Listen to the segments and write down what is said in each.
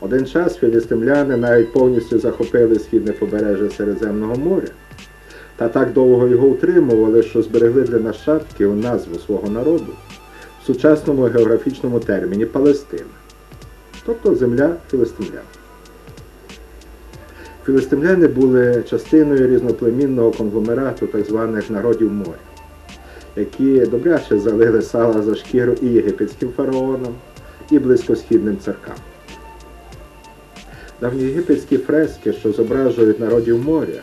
Один час філістимляни навіть повністю захопили східне побережжя Середземного моря та так довго його утримували, що зберегли для нащадків назву свого народу в сучасному географічному терміні Палестина, тобто земля філистимлян. Філистимляни були частиною різноплемінного конгломерату так званих народів моря, які добряче залили сала за шкіру і єгипетським фараонам, і близькосхідним царкам. Давньоєгипетські фрески, що зображують народів моря,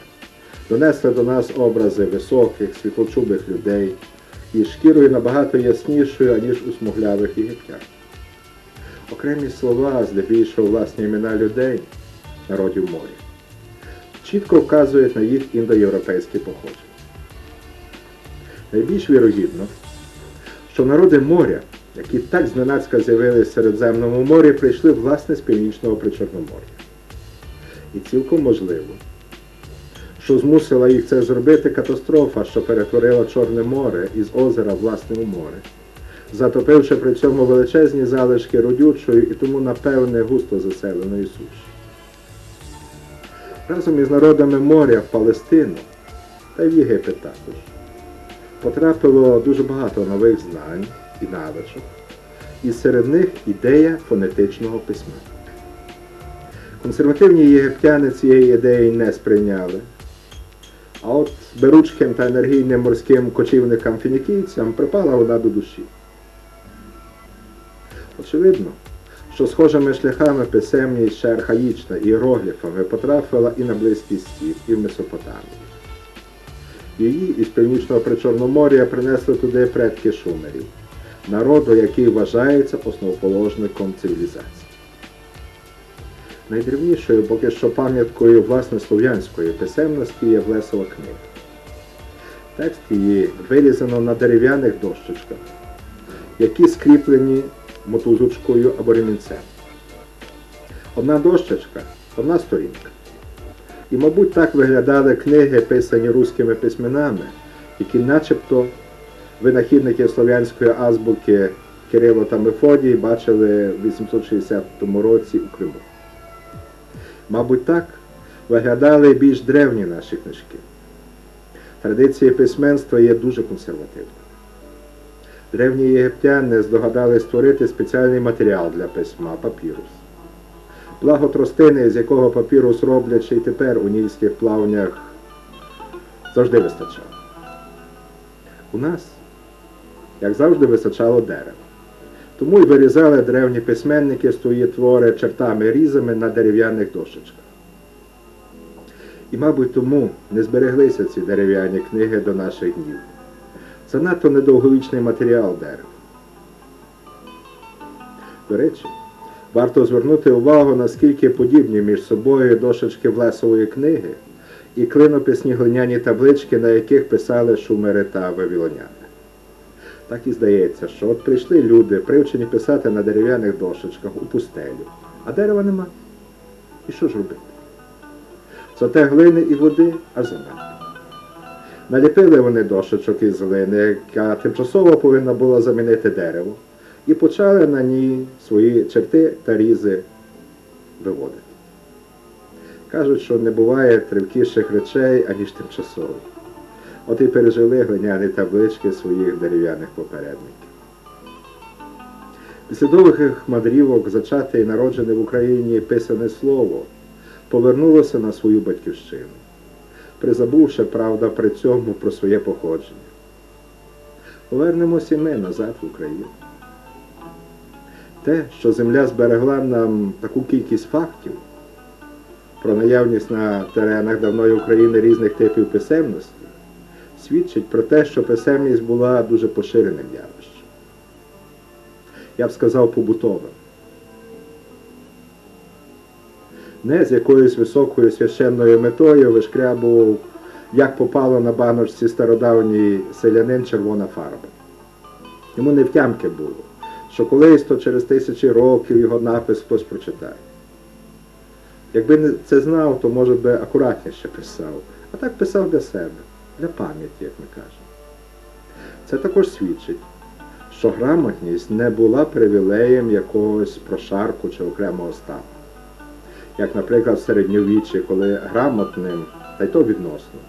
донесли до нас образи високих, світлочубих людей із шкірою набагато яснішою, аніж у смуглявих єгиптян. Окремі слова, здебільшого власні імена людей, народів моря, чітко вказують на їх індоєвропейське походження. Найбільш вірогідно, що народи моря, які так зненацька з'явились в Середземному морі, прийшли власне з північного Причорномор'я. І цілком можливо, що змусила їх це зробити катастрофа, що перетворила Чорне море із озера власне у море, затопивши при цьому величезні залишки родючої і тому, напевне, густо заселеної суші. Разом із народами моря в Палестину та в Єгипет також потрапило дуже багато нових знань і навичок, і серед них ідея фонетичного письма. Консервативні єгиптяни цієї ідеї не сприйняли. А от беручким та енергійним морським кочівникам фінікійцям припала вона до душі. Очевидно, що схожими шляхами писемність ще архаїчна іерогліфами потрапила і на Близький Схід, і в Месопотамію. Її із північного Причорномор'я принесли туди предки шумерів, народу, який вважається основоположником цивілізації. Найдрівнішою поки що пам'яткою власне слов'янської писемності є Влесова книга. Текст її вирізано на дерев'яних дощечках, які скріплені мотузочкою або ремінцем. Одна дощечка, одна сторінка. І, мабуть, так виглядали книги, писані руськими письменами, які начебто винахідники слов'янської азбуки Кирило та Мефодій бачили в 860 році у Криму. Мабуть, так виглядали більш древні наші книжки. Традиція письменства є дуже консервативною. Древні єгиптяни здогадали створити спеціальний матеріал для письма папірус. Благо тростини, з якого папірус роблять ще й тепер у нільських плавнях, завжди вистачало. У нас, як завжди, вистачало дерева. Тому й вирізали древні письменники свої твори чертами різами на дерев'яних дошечках. І, мабуть, тому не збереглися ці дерев'яні книги до наших днів. Занадто недовговічний матеріал дерева. До речі, варто звернути увагу, наскільки подібні між собою дошечки Влесової книги і клинописні глиняні таблички, на яких писали шумери та вавілоняни. Так і здається, що от прийшли люди, привчені писати на дерев'яних дошечках у пустелю, а дерева нема. І що ж робити? Зате глини і води аж занадто. Наліпили вони дошечок із глини, яка тимчасово повинна була замінити дерево, і почали на ній свої черти та різи виводити. Кажуть, що не буває тривкіших речей, аніж тимчасові. От і пережили глиняні таблички своїх дерев'яних попередників. Після довгих мандрівок, зачате і народжене в Україні писане слово, повернулося на свою батьківщину, призабувши, правда, при цьому про своє походження. Повернемося і ми назад в Україну. Те, що земля зберегла нам таку кількість фактів про наявність на теренах давної України різних типів писемності, свідчить про те, що писемність була дуже поширеним явищем. Я б сказав побутовим. Не з якоюсь високою священною метою вишкрябував, як попало на баночці стародавній селянин червона фарба. Йому не втямки було, що колись то через тисячі років його напис хтось прочитає. Якби це знав, то може би акуратніше писав, а так писав для себе для пам'яті, як ми кажемо. Це також свідчить, що грамотність не була привілеєм якогось прошарку чи окремого стану. як, наприклад, в середньовіччі, коли грамотним, та й то відносно,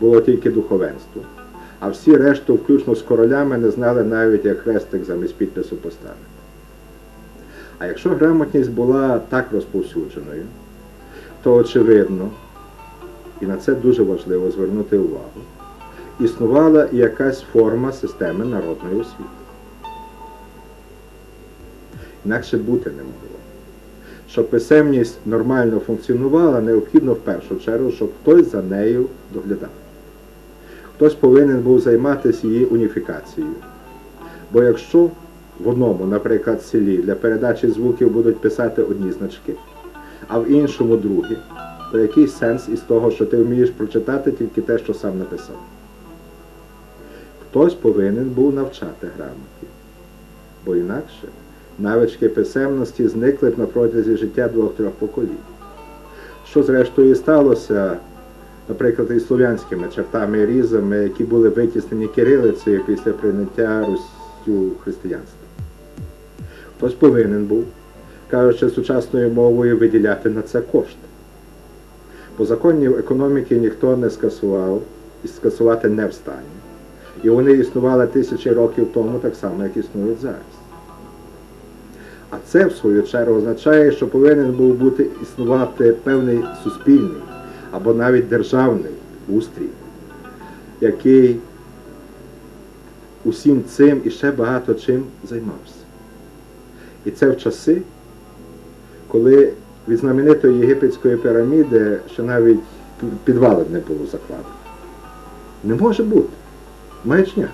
було тільки духовенство. А всі решту, включно з королями, не знали навіть, як хрестик замість підпису поставити. А якщо грамотність була так розповсюдженою, то очевидно, і на це дуже важливо звернути увагу, існувала якась форма системи народної освіти. Інакше бути не могло. Щоб писемність нормально функціонувала, необхідно в першу чергу, щоб хтось за нею доглядав. Хтось повинен був займатися її уніфікацією. Бо якщо в одному, наприклад, селі для передачі звуків будуть писати одні значки, а в іншому другі, то який сенс із того, що ти вмієш прочитати тільки те, що сам написав? Хтось повинен був навчати грамоті, бо інакше навички писемності зникли б на протязі життя двох-трьох поколінь. Що зрештою і сталося, наприклад, із слов'янськими чертами і різами, які були витіснені кирилицею після прийняття Руссю християнства. Хтось повинен був, кажучи сучасною мовою, виділяти на це кошти. По законів економіки ніхто не скасував і скасувати не встане. І вони існували тисячі років тому, так само, як існують зараз. А це, в свою чергу, означає, що повинен був бути існувати певний суспільний або навіть державний устрій, який усім цим і ще багато чим займався. І це в часи, коли від знаменитої єгипетської піраміди ще навіть підвалин не було закладено. Не може бути. Маячня.